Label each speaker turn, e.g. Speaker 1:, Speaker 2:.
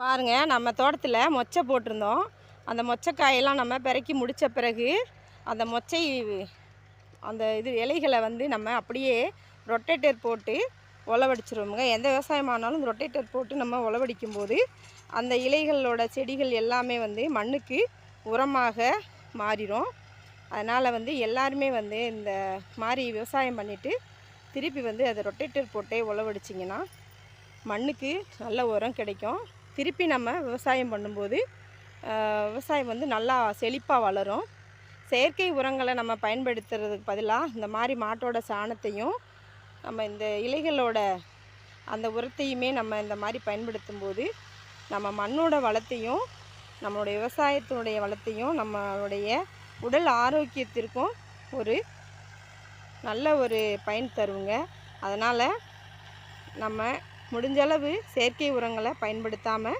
Speaker 1: பாருங்கள் நம்ம தோட்டத்தில் மொச்சை போட்டிருந்தோம். அந்த மொச்சைக்காயெல்லாம் நம்ம பிறக்கி முடித்த பிறகு அந்த மொச்சை அந்த இது இலைகளை வந்து நம்ம அப்படியே ரொட்டேட்டர் போட்டு உழவடிச்சிருவோமுங்க எந்த விவசாயமானாலும் ரொட்டேட்டர் போட்டு நம்ம உழவடிக்கும் போது அந்த இலைகளோட செடிகள் எல்லாமே வந்து மண்ணுக்கு உரமாக மாறிடும் அதனால் வந்து எல்லாருமே வந்து இந்த மாதிரி விவசாயம் பண்ணிவிட்டு திருப்பி வந்து அதை ரொட்டேட்டர் போட்டே உழவடிச்சிங்கன்னா மண்ணுக்கு நல்ல உரம் கிடைக்கும். திருப்பி நம்ம விவசாயம் பண்ணும்போது விவசாயம் வந்து நல்லா செழிப்பாக வளரும். செயற்கை உரங்களை நம்ம பயன்படுத்துறதுக்கு பதிலாக இந்த மாதிரி மாட்டோட சாணத்தையும் நம்ம இந்த இலைகளோட அந்த உரத்தையுமே நம்ம இந்த மாதிரி பயன்படுத்தும் போது நம்ம மண்ணோட வளத்தையும் நம்மளுடைய விவசாயத்தினுடைய வளத்தையும் நம்மளுடைய உடல் ஆரோக்கியத்திற்கும் ஒரு நல்ல ஒரு பயன் தருங்க. அதனால் நம்ம முடிஞ்சளவு செயற்கை உரங்களை பயன்படுத்தாமல்